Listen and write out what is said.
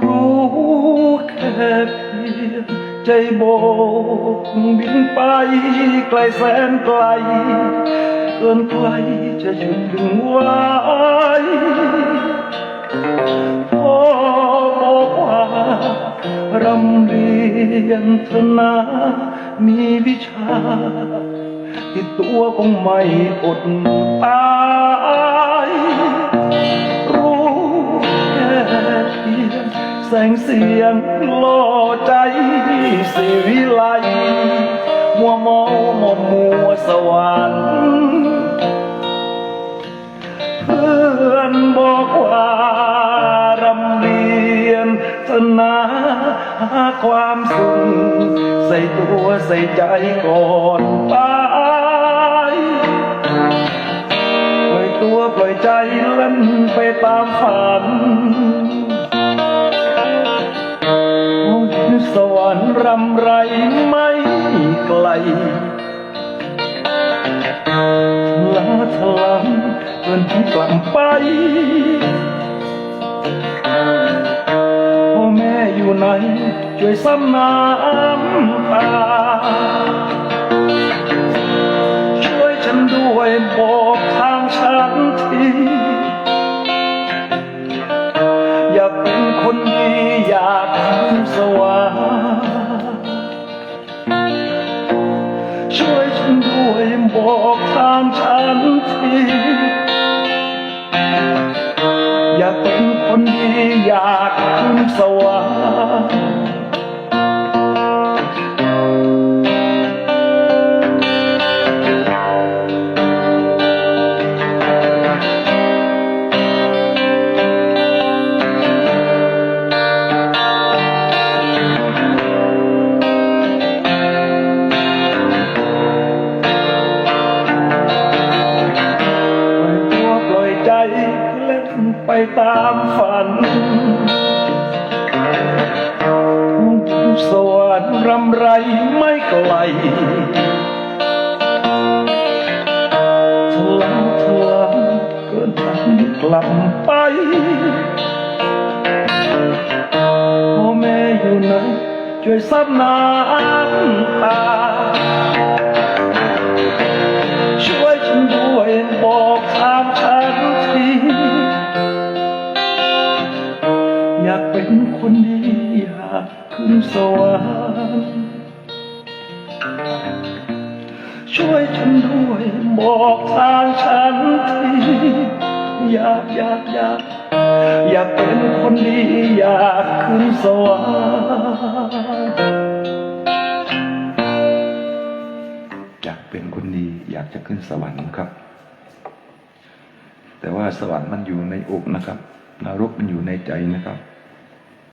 รู้แค่เพียงใจโบกบินไปไกลแสนไกลเกินไครจะหยุดถึงว่า รำเรียนเถอะนา มีวิชา ที่ตัวคงไม่อดตายรู้แค่เพียงแสงเสียงล่อใจสิวิไลมัวเมาหมอมมัวสวรรค์ นาหาความสุขใส่ตัวใส่ใจก่อนไปปล่อยตัวปล่อยใจเล่นไปตามฝันโอ้ยสวรรค์รำไรไม่ไกลลาทลังเกินที่กลับไป ช่วยซ้ำน้ำตา ช่วยฉันด้วยบอกทางฉันที อยากเป็นคนดีอยากขึ้นสวรรค์ช่วยฉันด้วยบอกทางฉันทีอยากเป็นคนดีอยากขึ้นสวรรค์ ไปตามฝันสวรรค์รำไรไม่ไกลทลังทลังเกินทางกลับไปพ่อแม่อยู่ไหนช่วยซับน้ำตาากเป็นคนดีอยากขึ้นสวรรค์ช่วยฉันด้วยบอกทางฉันทีอยากอยากอยากอยากเป็นคนดีอยากขึ้นสวรรค์อยากเป็นคนดีอยากจะขึ้นสวรรค์ครับ แต่ว่าสวรรค์มันอยู่ในอกนะครับนรกมันอยู่ในใจนะครับ